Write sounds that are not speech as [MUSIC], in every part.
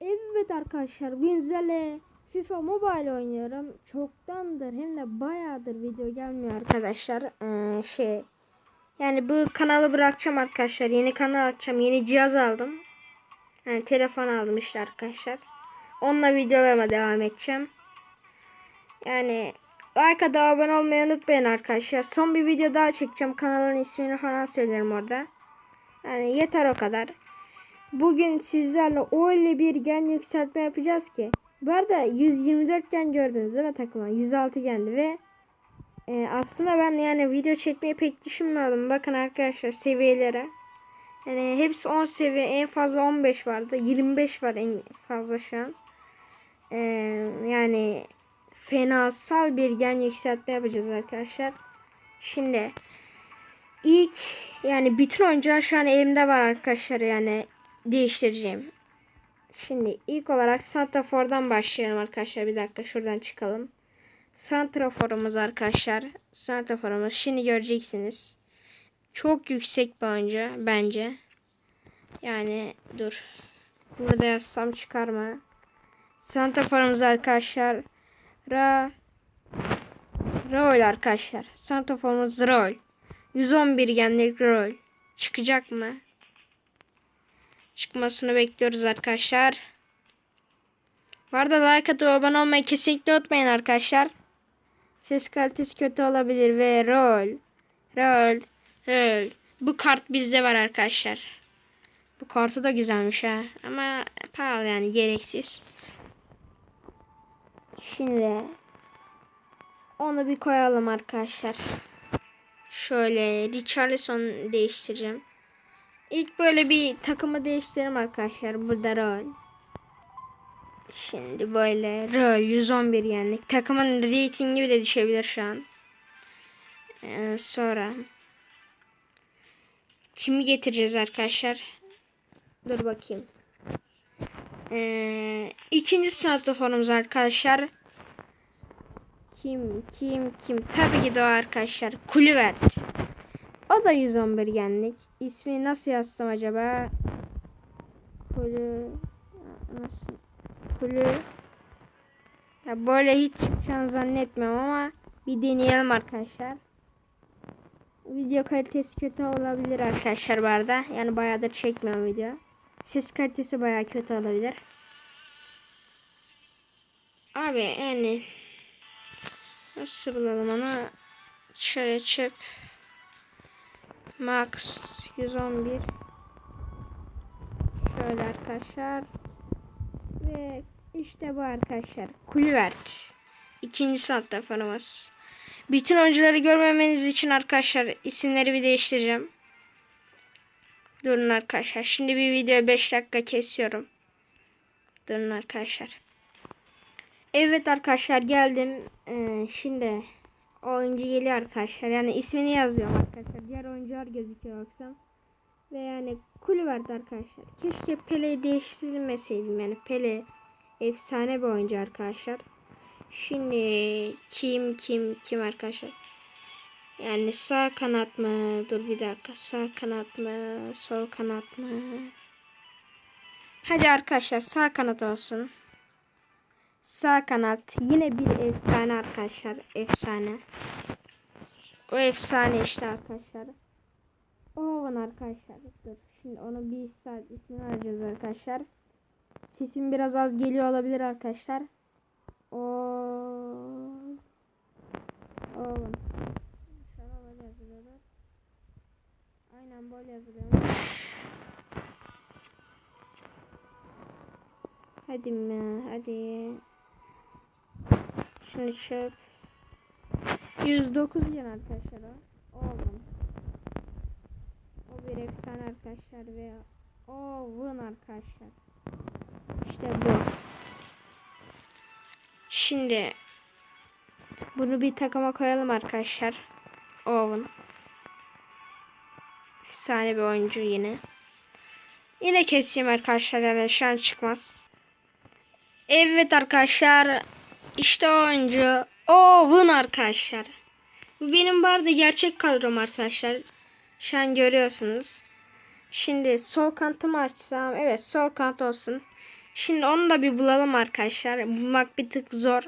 Evet arkadaşlar sizlerle FIFA Mobile oynuyorum. Çoktandır hem de bayağıdır video gelmiyor arkadaşlar. Ee, şey yani bu kanalı bırakacağım arkadaşlar. Yeni kanal açacağım. Yeni cihaz aldım. Yani telefon aldım işte arkadaşlar. Onunla videolarıma devam edeceğim. Yani like da abone olmayı unutmayın arkadaşlar. Son bir video daha çekeceğim. Kanalın ismini falan söylerim orada. Yani yeter o kadar. Bugün sizlerle öyle bir gen yükseltme yapacağız ki. Bu arada 124 gen gördünüz değil mi takıma? 106 gendi ve e, aslında ben yani video çekmeyi pek düşünmüyordum. Bakın arkadaşlar seviyelere. Yani hepsi 10 seviye en fazla 15 vardı. 25 var en fazla şu an. E, yani fenasal bir gen yükseltme yapacağız arkadaşlar. Şimdi ilk yani bütün oyuncular şu an elimde var arkadaşlar yani değiştireceğim. Şimdi ilk olarak Santrafor'dan başlayalım arkadaşlar. Bir dakika şuradan çıkalım. Santrafor'umuz arkadaşlar. Santrafor'umuz şimdi göreceksiniz. Çok yüksek oyuncu bence. Yani dur. Burada yazsam çıkarma. Santrafor'umuz arkadaşlar. Ra Rol arkadaşlar. Santrafor'umuz rol. 111 genlik rol. Çıkacak mı? Çıkmasını bekliyoruz arkadaşlar. Bu arada like atıp abone olmayı kesinlikle unutmayın arkadaşlar. Ses kalitesi kötü olabilir ve rol. Rol. Rol. Bu kart bizde var arkadaşlar. Bu kartı da güzelmiş ha. Ama pahalı yani gereksiz. Şimdi onu bir koyalım arkadaşlar. Şöyle Richarlison değiştireceğim. İlk böyle bir takımı değiştirelim arkadaşlar. Burada rol. Şimdi böyle rol 111 yani. Takımın ratingi bile düşebilir şu an. Ee, sonra kimi getireceğiz arkadaşlar? Dur bakayım. Ee, ikinci santraforumuz arkadaşlar. Kim kim kim? Tabii ki de o arkadaşlar. Kulüvert. O da 111 yenlik. İsmini nasıl yazsam acaba? Kulü nasıl? Kulü ya böyle hiç çıkacağını zannetmiyorum ama bir deneyelim arkadaşlar. Video kalitesi kötü olabilir arkadaşlar bu arada. Yani bayağıdır çekmiyorum video. Ses kalitesi bayağı kötü olabilir. Abi yani nasıl bulalım onu? Şöyle çöp. Max 111 Şöyle arkadaşlar. Ve işte bu arkadaşlar. Kulüvert ikinci saatte fanımız bütün oyuncuları görmemeniz için arkadaşlar isimleri bir değiştireceğim. Durun arkadaşlar. Şimdi bir video 5 dakika kesiyorum. Durun arkadaşlar. Evet arkadaşlar geldim. Ee, şimdi oyuncu geliyor arkadaşlar. Yani ismini yazıyorum arkadaşlar. Diğer oyuncular gözüküyor baksam. Ve yani kulü verdi arkadaşlar. Keşke Pele'yi değiştirmeseydim. Yani Pele efsane bir oyuncu arkadaşlar. Şimdi kim kim kim arkadaşlar? Yani sağ kanat mı? Dur bir dakika. Sağ kanat mı? Sol kanat mı? Hadi arkadaşlar sağ kanat olsun. Sağ kanat yine bir efsane arkadaşlar. Efsane. O efsane işte arkadaşlar. Ovan arkadaşlar. Dur. Şimdi onu bir saat ismini vereceğiz arkadaşlar. Sesim biraz az geliyor olabilir arkadaşlar. O Ovan. İnşallah böyle yazılıyorlar. Aynen böyle yazılıyor. Hadi mi? Hadi. Şunu çöp. 109 yan arkadaşlar o. Oğlum. O bir efsane arkadaşlar ve Oğlum arkadaşlar. İşte bu. Şimdi bunu bir takıma koyalım arkadaşlar. Owen. Efsane bir oyuncu yine. Yine keseyim arkadaşlar yani şu an çıkmaz. Evet arkadaşlar işte oyuncu Owen arkadaşlar. Bu benim bu arada gerçek kadrom arkadaşlar. Şu an görüyorsunuz. Şimdi sol kantımı açsam. Evet sol kant olsun. Şimdi onu da bir bulalım arkadaşlar. Bulmak bir tık zor.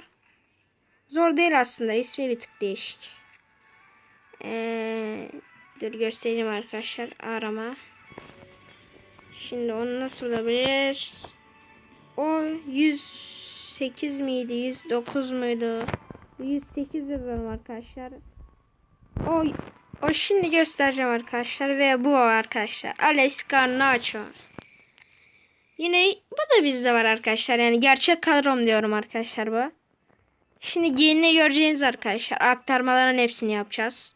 Zor değil aslında. İsmi bir tık değişik. Ee, dur göstereyim arkadaşlar. Arama. Şimdi onu nasıl bulabiliriz? O 108 miydi? 109 muydu? 108 yazalım arkadaşlar. O o şimdi göstereceğim arkadaşlar ve bu o arkadaşlar. Alex Garnacho. Yine bu da bizde var arkadaşlar. Yani gerçek kadrom diyorum arkadaşlar bu. Şimdi giyinini göreceğiniz arkadaşlar. Aktarmaların hepsini yapacağız.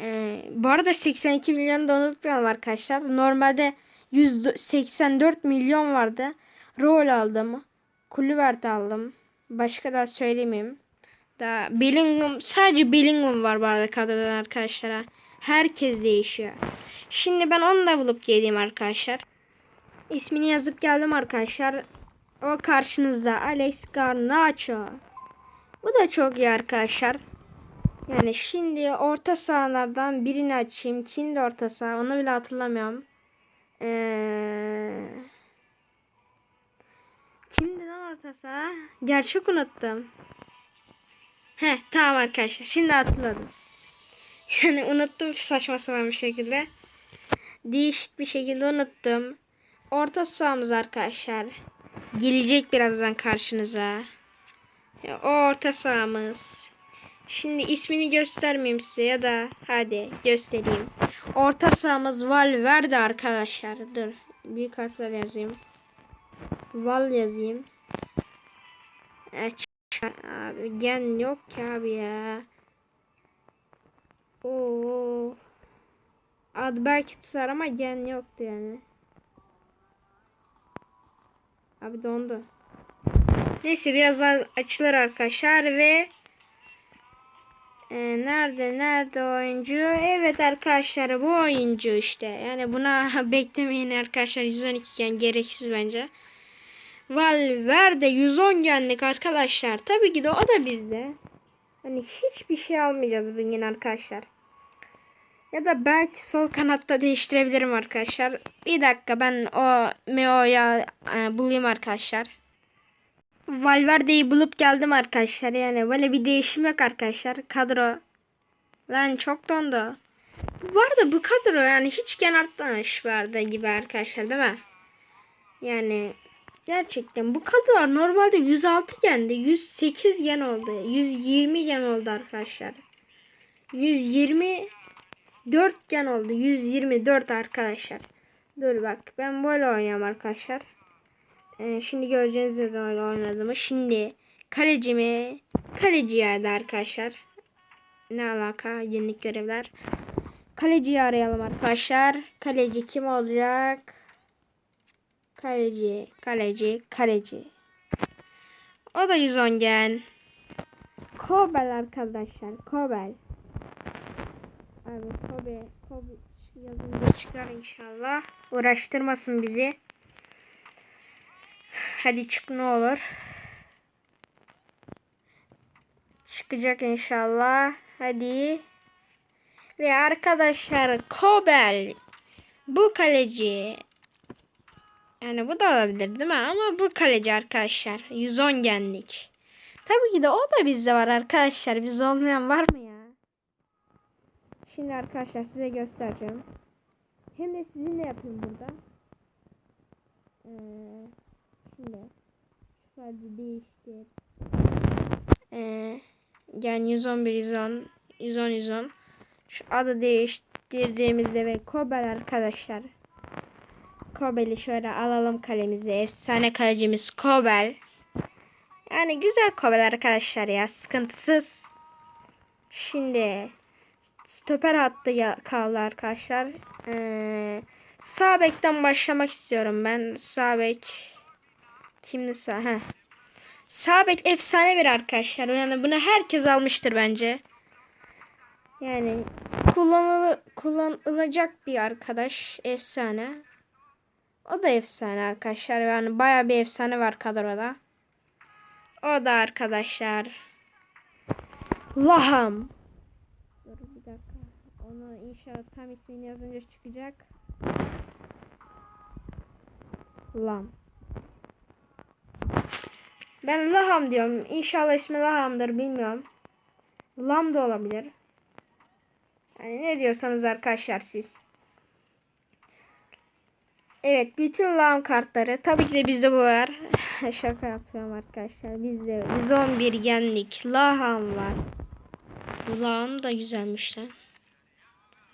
Ee, bu arada 82 milyon da unutmayalım arkadaşlar. Normalde 184 milyon vardı. Rol aldım. Kulüvert aldım. Başka da söylemeyeyim. Daha Bellingham sadece Bellingham var bu arada kadrodan arkadaşlar. Herkes değişiyor. Şimdi ben onu da bulup geleyim arkadaşlar. İsmini yazıp geldim arkadaşlar. O karşınızda Alex Garnacho. Bu da çok iyi arkadaşlar. Yani şimdi orta sahalardan birini açayım. Kimdi orta saha? Onu bile hatırlamıyorum. Ee... Kimdi lan orta saha? Gerçek unuttum. He tamam arkadaşlar. Şimdi hatırladım. [LAUGHS] Yani unuttum saçma sapan bir şekilde. Değişik bir şekilde unuttum. Orta sahamız arkadaşlar. Gelecek birazdan karşınıza. O orta sahamız. Şimdi ismini göstermeyeyim size ya da hadi göstereyim. Orta sahamız Valverde arkadaşlar. Dur büyük harfler yazayım. Val yazayım. Evet. Abi gen yok ki abi ya. Oo. Ad belki tutar ama gen yoktu yani. Abi dondu. Neyse birazdan açılır arkadaşlar ve e, nerede nerede oyuncu? Evet arkadaşlar bu oyuncu işte. Yani buna [LAUGHS] beklemeyin arkadaşlar 112 iken gereksiz bence. Valverde 110 genlik arkadaşlar. Tabii ki de o da bizde. Hani hiçbir şey almayacağız bugün arkadaşlar. Ya da belki sol kanatta değiştirebilirim arkadaşlar. Bir dakika ben o Meo'ya e, bulayım arkadaşlar. Valverde'yi bulup geldim arkadaşlar. Yani böyle bir değişim yok arkadaşlar. Kadro. Lan çok dondu. Bu arada bu kadro yani hiç gen artmamış vardı gibi arkadaşlar değil mi? Yani gerçekten bu kadar normalde 106 gendi. 108 gen oldu. 120 gen oldu arkadaşlar. 120 4 gen oldu. 124 arkadaşlar. Dur bak ben böyle oynuyorum arkadaşlar. Ee, şimdi göreceğiniz üzere öyle oynadığımı. Şimdi kalecimi kaleci yerde arkadaşlar. Ne alaka günlük görevler. Kaleciyi arayalım arkadaşlar. Kaleci kim olacak? Kaleci, kaleci, kaleci. O da 110 gen. Kobel arkadaşlar. Kobel. Abi Kobe, Kobe yazınca çıkar inşallah. Uğraştırmasın bizi. Hadi çık ne olur. Çıkacak inşallah. Hadi. Ve arkadaşlar Kobel. Bu kaleci. Yani bu da olabilir değil mi? Ama bu kaleci arkadaşlar. 110 genlik. Tabii ki de o da bizde var arkadaşlar. Biz olmayan var mı ya? Şimdi arkadaşlar size göstereceğim. Hem de sizinle yapayım burada. Ee, şimdi sadece değiştir. Ee, yani 111 110 110 110 şu adı değiştirdiğimizde ve Kobel arkadaşlar. Kobel'i şöyle alalım kalemize. Efsane kalecimiz Kobel. Yani güzel Kobel arkadaşlar ya. Sıkıntısız. Şimdi stoper hattı ya, kaldı arkadaşlar. Ee, sağ bekten başlamak istiyorum ben. Sağ bek kimdi sağ? Heh. Sağ bek efsane bir arkadaşlar. Yani bunu herkes almıştır bence. Yani kullanılır, kullanılacak bir arkadaş. Efsane. O da efsane arkadaşlar. Yani baya bir efsane var kadroda. O da arkadaşlar. Laham. Dur bir dakika. Onu inşallah tam ismini yazınca çıkacak. Lam. Ben Laham diyorum. İnşallah ismi Laham'dır bilmiyorum. Lam da olabilir. Yani ne diyorsanız arkadaşlar siz. Evet bütün Laham kartları. Tabii ki de bizde bu var. [LAUGHS] Şaka yapıyorum arkadaşlar. Bizde 111 genlik Laham var. Bu Laham da güzelmiş lan.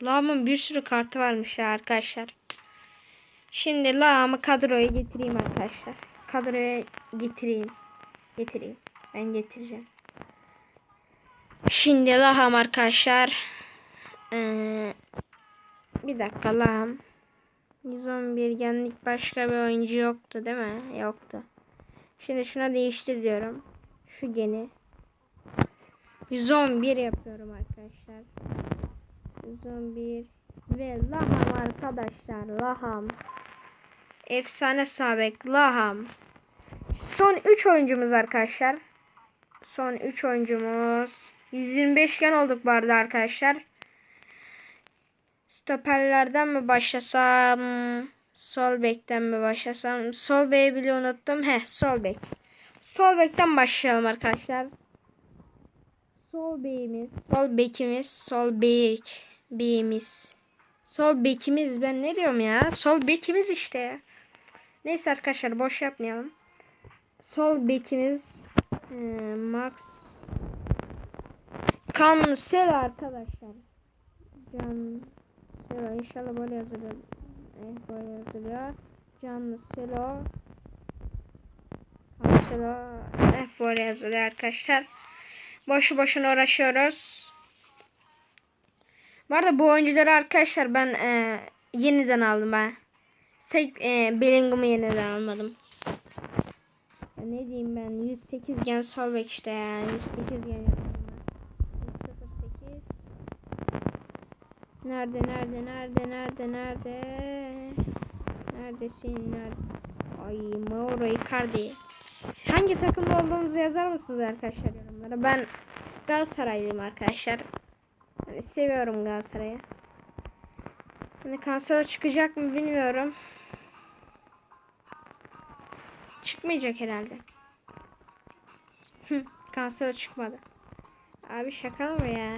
Laham'ın bir sürü kartı varmış ya arkadaşlar. Şimdi Laham'ı kadroya getireyim arkadaşlar. Kadroya getireyim. Getireyim. Ben getireceğim. Şimdi Laham arkadaşlar. Ee, bir dakika Laham. 111 genlik başka bir oyuncu yoktu değil mi? Yoktu. Şimdi şuna değiştir diyorum. Şu geni. 111 yapıyorum arkadaşlar. 111 ve Laham arkadaşlar. Laham. Efsane sabek Laham. Son 3 oyuncumuz arkadaşlar. Son 3 oyuncumuz. 125 gen olduk arada arkadaşlar. Stoperlerden mi başlasam? Sol bekten mi başlasam? Sol beyi bile unuttum. Heh sol bek. Sol bekten başlayalım arkadaşlar. Sol beyimiz. Sol bekimiz. Sol bek. Beyimiz. Sol bekimiz. Ben ne diyorum ya? Sol bekimiz işte. Neyse arkadaşlar boş yapmayalım. Sol bekimiz. Ee, Max. Cancelo arkadaşlar. Can Selo inşallah böyle yazılıyor. Eh böyle yazılıyor. Canlı Selo. Selo. Eh böyle yazılıyor arkadaşlar. Boşu boşuna uğraşıyoruz. Bu arada bu oyuncuları arkadaşlar ben e, yeniden aldım ben. Tek e, Bellingham'ı yeniden almadım. Ya ne diyeyim ben 108 gen salvek işte ya 108 gen yapıyorum ben. 108 Nerede nerede nerede nerede nerede? Neredesin? Nerede? Ay Mauro Icardi. Hangi takımda olduğunuzu yazar mısınız arkadaşlar yorumlara? Ben Galatasaraylıyım arkadaşlar. Yani Seviyorum Galatasaray'ı. Hani kanser çıkacak mı bilmiyorum. Çıkmayacak herhalde. Kanser çıkmadı. Abi şaka mı ya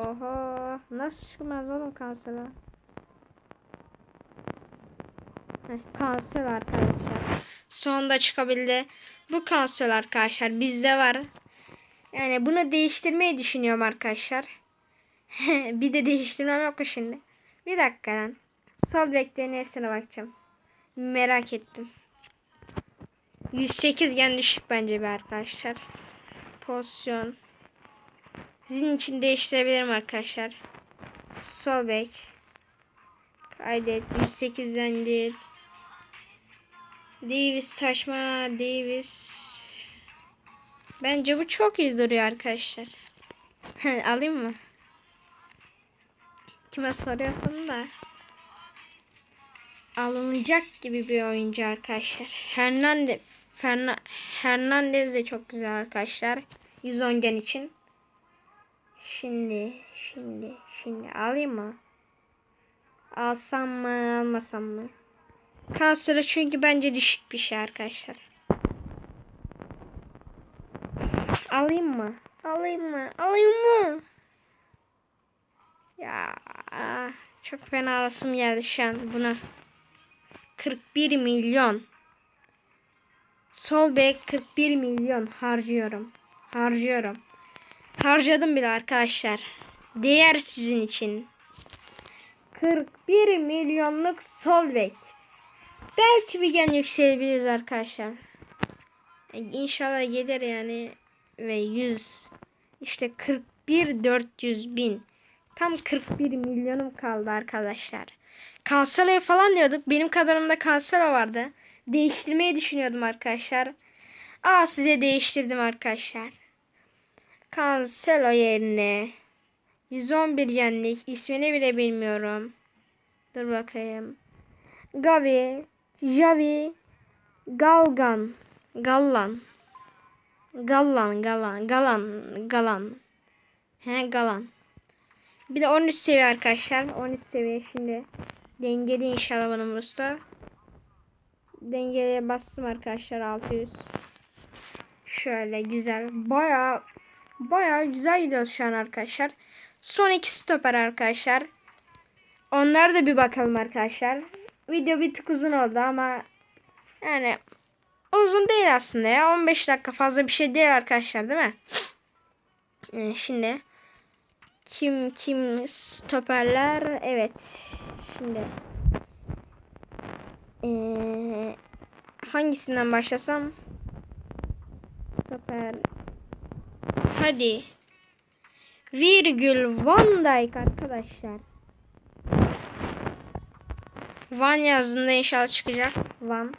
Oho. Nasıl çıkmaz oğlum kansere? Heh, kanser arkadaşlar. Sonunda çıkabildi. Bu kanser arkadaşlar bizde var. Yani bunu değiştirmeyi düşünüyorum arkadaşlar. [LAUGHS] bir de değiştirmem yok şimdi. Bir dakika lan. Sol bekleyen hepsine bakacağım. Merak ettim. 108 gen düşük bence bir arkadaşlar. Pozisyon. Sizin için değiştirebilirim arkadaşlar. Sol bek. Kaydet. 108'den değil. Davis saçma. Davis. Bence bu çok iyi duruyor arkadaşlar. [LAUGHS] Alayım mı? Kime soruyorsun da. Alınacak gibi bir oyuncu arkadaşlar. Hernandez, Ferna, Hernandez de çok güzel arkadaşlar. 110 gen için. Şimdi, şimdi, şimdi alayım mı? Alsam mı, almasam mı? Kansere çünkü bence düşük bir şey arkadaşlar. Alayım mı? Alayım mı? Alayım mı? Ya çok fena alasım geldi şu an buna. 41 milyon. Sol bek 41 milyon harcıyorum. Harcıyorum. Harcadım bile arkadaşlar. Değer sizin için. 41 milyonluk sol. Belki bir gen yükselebiliriz arkadaşlar. E, İnşallah gelir yani. Ve 100. İşte 41 400 bin. Tam 41 milyonum kaldı arkadaşlar. Cancelo falan diyorduk. Benim kadronumda Cancelo vardı. Değiştirmeyi düşünüyordum arkadaşlar. Aa size değiştirdim arkadaşlar. Cancelo yerine 111 yenlik ismini bile bilmiyorum. Dur bakayım. Gavi, Javi, Galgan, Gallan. Gallan, Galan, Galan, Galan. He Galan. Bir de 13 seviye arkadaşlar. 13 seviye şimdi. Dengeli inşallah benim usta. dengeye bastım arkadaşlar 600. Şöyle güzel. Baya baya güzel gidiyoruz şu an arkadaşlar. Son iki stoper arkadaşlar. Onlara da bir bakalım arkadaşlar. Video bir tık uzun oldu ama yani uzun değil aslında ya. 15 dakika fazla bir şey değil arkadaşlar değil mi? Ee, şimdi kim kim stoperler? Evet. Şimdi ee, hangisinden başlasam? Stoper. Hadi. Virgül Van Dijk arkadaşlar. Van yazdığında inşallah çıkacak. Van.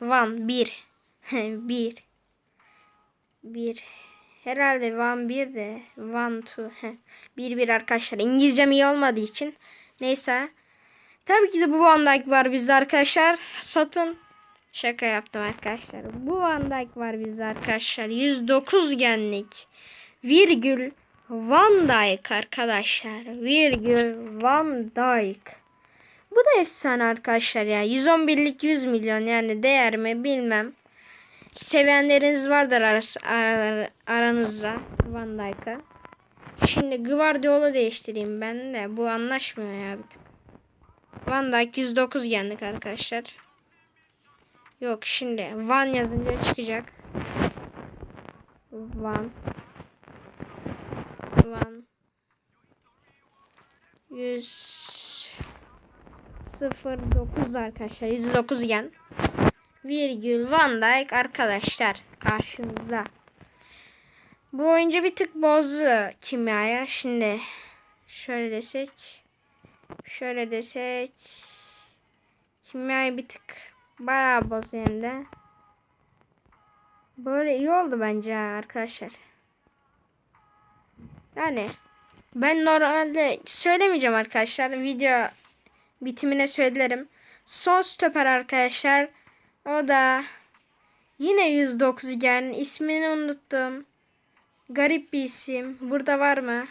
Van 1. 1. 1. Herhalde Van 1 de. Van 2. 1 1 arkadaşlar. İngilizcem iyi olmadığı için. Neyse. Tabii ki de bu Van Dijk var bizde arkadaşlar. Satın. Şaka yaptım arkadaşlar. Bu Van Dijk var bizde arkadaşlar. 109 genlik. Virgül Van Dijk arkadaşlar. Virgül Van Dijk. Bu da efsane arkadaşlar ya. 111'lik 100 milyon yani değer mi bilmem. Sevenleriniz vardır ar, aranızda Van Dijk'a. Şimdi Guardiola değiştireyim ben de. Bu anlaşmıyor ya bir tık. Van Dijk 109 yendik arkadaşlar. Yok şimdi Van yazınca çıkacak. Van. Van. 100 09 arkadaşlar. 109 yen. Virgül Van Dijk arkadaşlar karşınızda. Bu oyuncu bir tık bozdu kimyaya. Şimdi şöyle desek şöyle desek kimyayı bir tık bayağı bozuyor hem de. Böyle iyi oldu bence arkadaşlar. Yani ben normalde söylemeyeceğim arkadaşlar. Video bitimine söylerim. Son stoper arkadaşlar. O da yine 109 gen. İsmini unuttum. Garip bir isim. Burada var mı?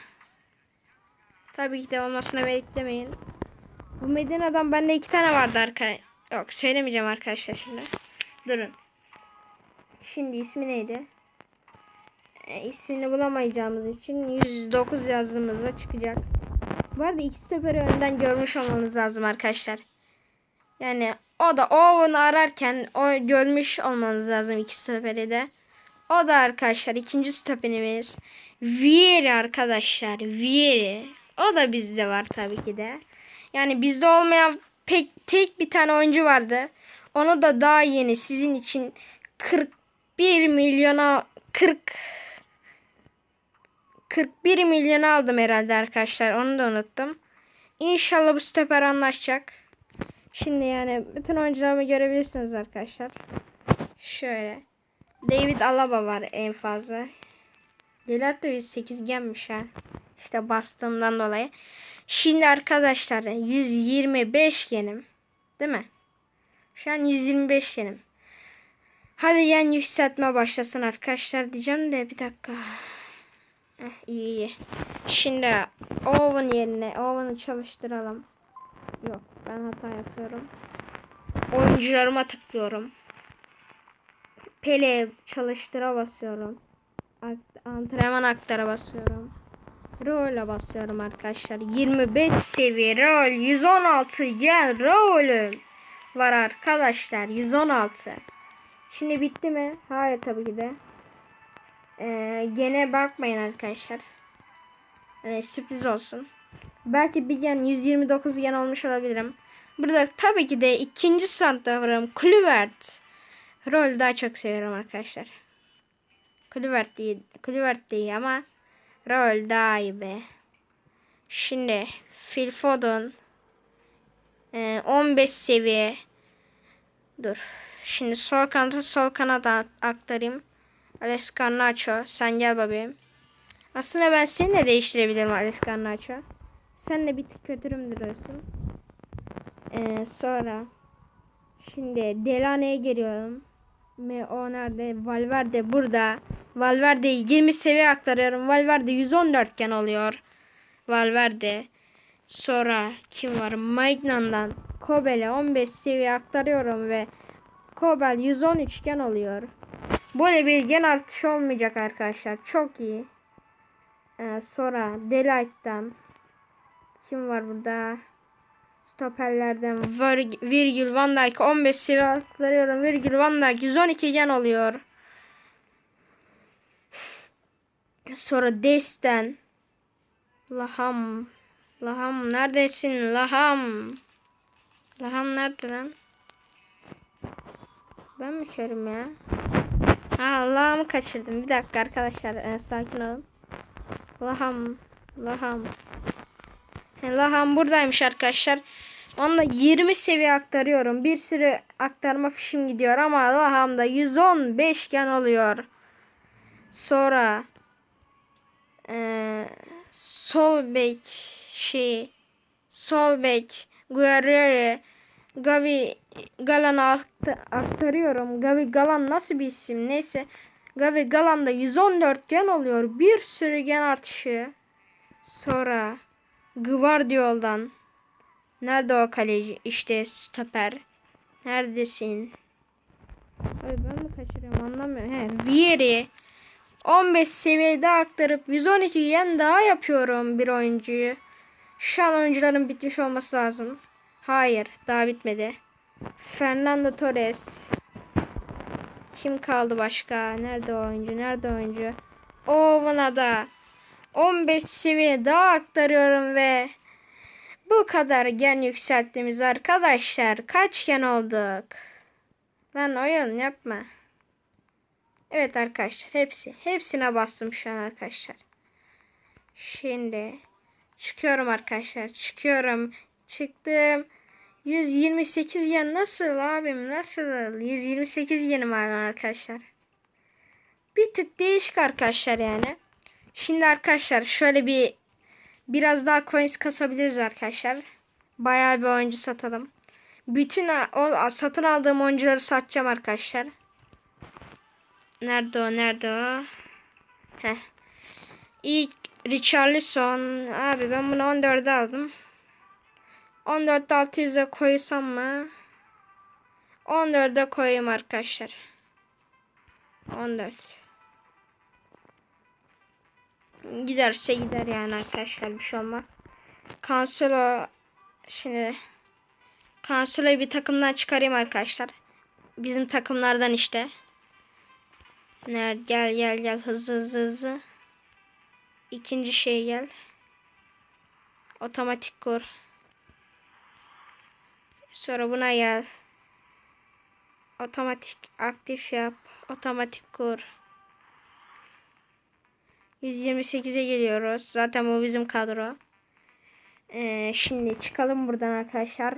Tabii ki de olmasına beklemeyin. Bu Medina'dan bende iki tane vardı arkadaşlar. Yok söylemeyeceğim arkadaşlar şimdi. Durun. Şimdi ismi neydi? E, ismini bulamayacağımız için 109 yazdığımızda çıkacak. Bu arada iki seferi önden görmüş olmanız lazım arkadaşlar. Yani o da Owen'u ararken o görmüş olmanız lazım iki seferi de. O da arkadaşlar ikinci stoperimiz. Vieri arkadaşlar. Vieri. O da bizde var tabii ki de. Yani bizde olmayan pek tek bir tane oyuncu vardı. Onu da daha yeni sizin için 41 milyona 40 41 milyon aldım herhalde arkadaşlar. Onu da unuttum. İnşallah bu stoper anlaşacak. Şimdi yani bütün oyuncularımı görebilirsiniz arkadaşlar. Şöyle. David Alaba var en fazla. Delat da 108 gelmiş ha. İşte bastığımdan dolayı. Şimdi arkadaşlar 125 yenim. Değil mi? Şu an 125 yenim. Hadi yen yükseltme başlasın arkadaşlar diyeceğim de bir dakika. Eh, iyi iyi. Şimdi oven yerine oven'ı çalıştıralım. Yok ben hata yapıyorum. Oyuncularıma tıklıyorum. Pele çalıştıra basıyorum. Antrenman aktara basıyorum. Rol'e basıyorum arkadaşlar. 25 seviye rol. 116 gel rolüm. Var arkadaşlar. 116. Şimdi bitti mi? Hayır tabii ki de. Ee, gene bakmayın arkadaşlar. Ee, sürpriz olsun. Belki bir gen 129 gen olmuş olabilirim. Burada tabii ki de ikinci santraforum Kluivert. Rol daha çok seviyorum arkadaşlar. Kluivert değil, Kluivert değil ama rol be. Şimdi Phil Foden ee, 15 seviye. Dur. Şimdi sol kanata sol kanada aktarayım. Alex Garnacho sen gel bebeğim. Aslında ben seni de değiştirebilirim Alex Garnacho. Sen de bir tık kötürüm duruyorsun. Ee, sonra şimdi Delane'ye geliyorum. Ve o nerede? Valverde burada. Valverde 20 seviye aktarıyorum. Valverde 114 gen oluyor. Valverde. Sonra kim var? Magnan'dan Kobel'e 15 seviye aktarıyorum ve Kobel 113 gen oluyor. Böyle bir gen artışı olmayacak arkadaşlar. Çok iyi. Ee, sonra Delight'tan kim var burada? Stoperlerden Vir- Virgil van Dijk 15 seviye aktarıyorum. Virgil van Dijk 112 gen oluyor. Sonra Des'ten Laham Laham neredesin Laham Laham nerede lan? Ben mi körüm ya? Ha Laham'ı kaçırdım. Bir dakika arkadaşlar e, sakin olun. Laham Laham Laham buradaymış arkadaşlar. Onunla 20 seviye aktarıyorum. Bir sürü aktarma fişim gidiyor ama Laham'da 115 gen oluyor. Sonra eee sol bek şey sol bek Guerrero Gavi Galan'a akta- aktarıyorum. Gavi Galan nasıl bir isim? Neyse. Gavi Galan'da 114 gen oluyor. Bir sürü gen artışı. Sonra Gvardiol'dan Nerede o kaleci? İşte stoper. Neredesin? Ay ben mi kaçırıyorum anlamıyorum. He, Vieri. 15 seviyede aktarıp 112 yen daha yapıyorum bir oyuncuyu. Şu an oyuncuların bitmiş olması lazım. Hayır daha bitmedi. Fernando Torres. Kim kaldı başka? Nerede o oyuncu? Nerede o oyuncu? Ovana da 15 seviye daha aktarıyorum ve bu kadar gen yükselttiğimiz arkadaşlar kaç gen olduk? Lan oyun yapma. Evet arkadaşlar hepsi. Hepsine bastım şu an arkadaşlar. Şimdi çıkıyorum arkadaşlar. Çıkıyorum. Çıktım. 128 yen nasıl abim nasıl? 128 yenim var arkadaşlar. Bir tık değişik arkadaşlar yani. Şimdi arkadaşlar şöyle bir biraz daha coins kasabiliriz arkadaşlar. Bayağı bir oyuncu satalım. Bütün o satın aldığım oyuncuları satacağım arkadaşlar. Nerede o? Nerede o? Heh. İlk Richarlison. Abi ben bunu 14'e aldım. 14 600'e koysam mı? 14'e koyayım arkadaşlar. 14. Giderse gider yani arkadaşlar bir şey olmaz. Cancelo şimdi Cancelo'yu bir takımdan çıkarayım arkadaşlar. Bizim takımlardan işte. Nerede? Gel gel gel hızlı hızlı hızlı. İkinci şey gel. Otomatik kur. Sonra buna gel. Otomatik aktif yap. Otomatik kur. 128'e geliyoruz. Zaten bu bizim kadro. Ee, şimdi çıkalım buradan arkadaşlar.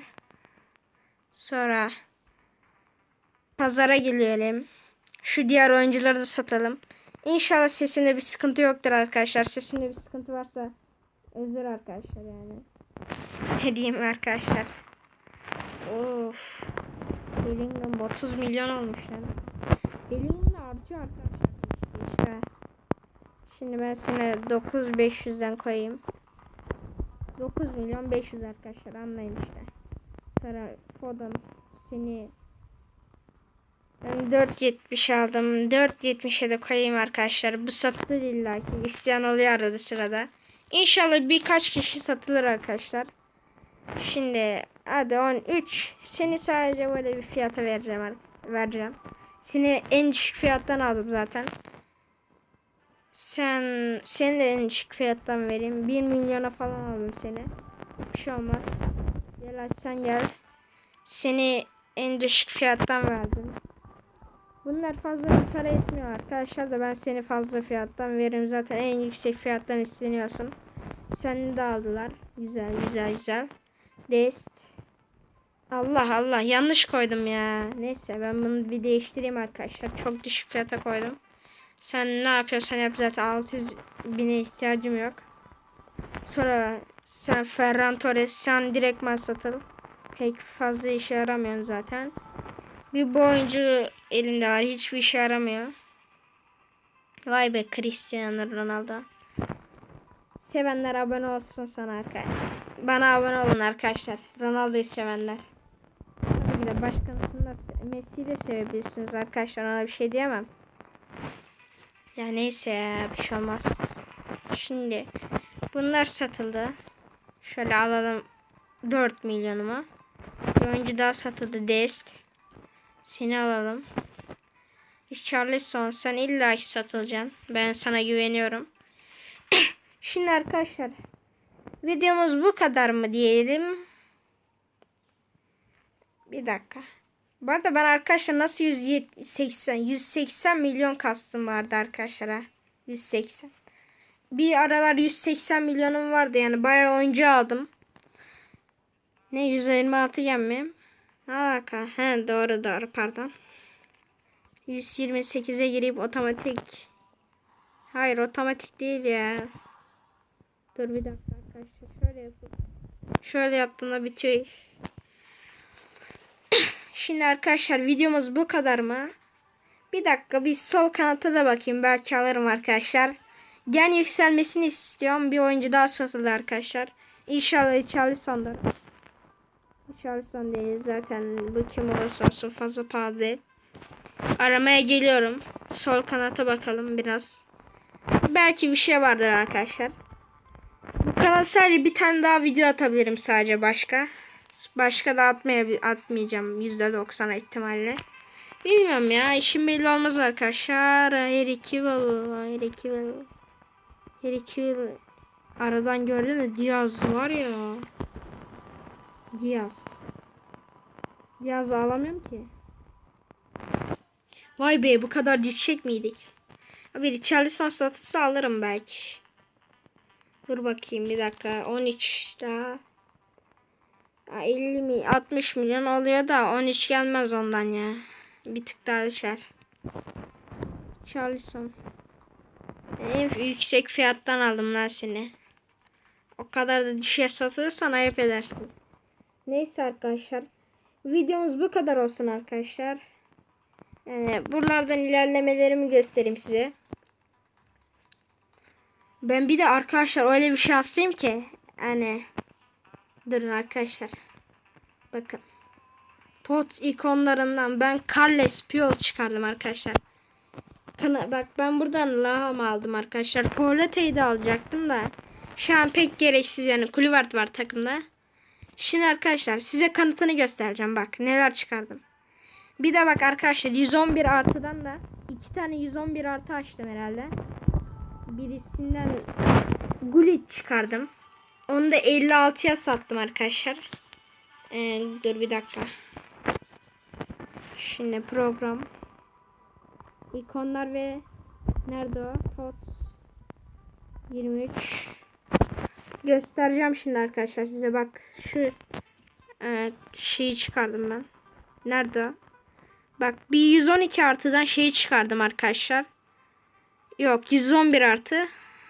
Sonra pazara gelelim. Şu diğer oyuncuları da satalım. İnşallah sesimde bir sıkıntı yoktur arkadaşlar. Sesimde bir sıkıntı varsa özür arkadaşlar yani. [LAUGHS] Ne diyeyim arkadaşlar. Of. Bellingham 30 milyon olmuş yani. Bellingham da artıyor arkadaşlar. İşte. Şimdi ben sana 9500'den koyayım. 9 milyon 500 arkadaşlar anlayın işte. Sonra Foden seni ben 4.70 aldım. 4.70'e de koyayım arkadaşlar. Bu satılır illa ki. İsteyen oluyor arada sırada. İnşallah birkaç kişi satılır arkadaşlar. Şimdi hadi 13. Seni sadece böyle bir fiyata vereceğim. vereceğim. Seni en düşük fiyattan aldım zaten. Sen seni de en düşük fiyattan vereyim. 1 milyona falan aldım seni. Bir şey olmaz. Gel açsan gel. Seni en düşük fiyattan verdim. Bunlar fazla para etmiyor arkadaşlar da ben seni fazla fiyattan veririm. Zaten en yüksek fiyattan isteniyorsun. Seni de aldılar. Güzel güzel güzel. Dest. Allah Allah yanlış koydum ya. Neyse ben bunu bir değiştireyim arkadaşlar. Çok düşük fiyata koydum. Sen ne yapıyorsan yap zaten 600 bine ihtiyacım yok. Sonra sen Ferran Torres sen direktman satıl. Pek fazla işe yaramıyorsun zaten. Bir bu elimde var. Hiçbir işe yaramıyor. Vay be Cristiano Ronaldo. Sevenler abone olsun sana arkadaşlar. Bana abone olun arkadaşlar. Ronaldo'yu sevenler. Tabii ki de başkanısını da Messi'yi de sevebilirsiniz arkadaşlar. Ona bir şey diyemem. Ya neyse ya bir şey olmaz. Şimdi bunlar satıldı. Şöyle alalım 4 milyonuma. Bir oyuncu daha satıldı. Dest. Seni alalım. Richarlison sen illa ki satılacaksın. Ben sana güveniyorum. [COUGHS] Şimdi arkadaşlar videomuz bu kadar mı diyelim. Bir dakika. Bu arada ben arkadaşlar nasıl 180 180 milyon kastım vardı arkadaşlar ha. 180. Bir aralar 180 milyonum vardı yani bayağı oyuncu aldım. Ne 126 gelmeyeyim. Alaka. He doğru doğru pardon. 128'e girip otomatik. Hayır otomatik değil ya. Dur bir dakika arkadaşlar şöyle yapayım. Şöyle yaptığımda bitiyor. Şimdi arkadaşlar videomuz bu kadar mı? Bir dakika bir sol kanata da bakayım. Belki alırım arkadaşlar. Gen yükselmesini istiyorum. Bir oyuncu daha satıldı arkadaşlar. İnşallah Richarlison'dur. Richarlison değil zaten bu kim olursa olsun fazla pahalı değil. Aramaya geliyorum. Sol kanata bakalım biraz. Belki bir şey vardır arkadaşlar. Bu kanal sadece bir tane daha video atabilirim sadece başka. Başka da atmaya atmayacağım %90 ihtimalle. Bilmiyorum ya işim belli olmaz arkadaşlar. Harry Kewell, Harry Kewell. Harry Kewell. Aradan gördün mü? Diaz var ya. Diaz. Diaz alamıyorum ki. Vay be bu kadar düşecek miydik? Abi Richarlison satırsa alırım belki. Dur bakayım bir dakika. 13 daha. 50 mi 60 milyon oluyor da 13 gelmez ondan ya. Bir tık daha düşer. Charlison. En yüksek fiyattan aldım lan seni. O kadar da düşe satılırsan ayıp edersin. Neyse arkadaşlar. Videomuz bu kadar olsun arkadaşlar. Yani buralardan ilerlemelerimi göstereyim size. Ben bir de arkadaşlar öyle bir şanslıyım ki. Yani durun arkadaşlar. Bakın. Tot ikonlarından ben Carles Puyol çıkardım arkadaşlar. Kana, bak ben buradan Laham aldım arkadaşlar. Polata'yı da alacaktım da. Şu an pek gereksiz yani. Kulüvert var takımda. Şimdi arkadaşlar size kanıtını göstereceğim. Bak neler çıkardım. Bir de bak arkadaşlar 111 artıdan da iki tane 111 artı açtım herhalde. Birisinden Gullit çıkardım. Onu da 56'ya sattım arkadaşlar. Ee, dur bir dakika. Şimdi program. İkonlar ve nerede o? Tot 23 göstereceğim şimdi arkadaşlar size bak şu e, şeyi çıkardım ben. Nerede? Bak bir 112 artıdan şeyi çıkardım arkadaşlar. Yok 111 artı.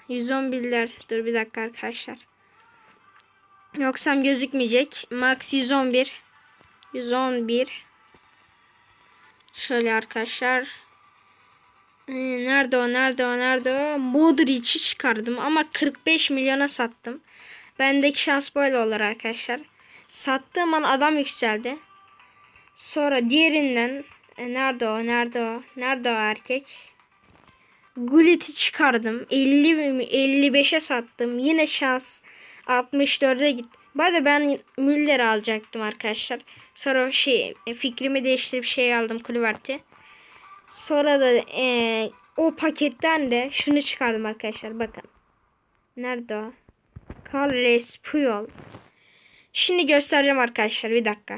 111'ler. Dur bir dakika arkadaşlar. Yoksam gözükmeyecek. Max 111. 111. Şöyle arkadaşlar. Ee, nerede o? Nerede o? Nerede o? Modric'i çıkardım ama 45 milyona sattım. Bendeki şans böyle olur arkadaşlar. Sattığım an adam yükseldi. Sonra diğerinden e, nerede o? Nerede o? Nerede o erkek? Gullit'i çıkardım. 50 mi 55'e sattım. Yine şans 64'e gitti. Bu arada ben Müller'i alacaktım arkadaşlar. Sonra şey fikrimi değiştirip şey aldım Kluvert'i. Sonra da e, o paketten de şunu çıkardım arkadaşlar. Bakın. Nerede o? Carles Puyol. Şimdi göstereceğim arkadaşlar. Bir dakika.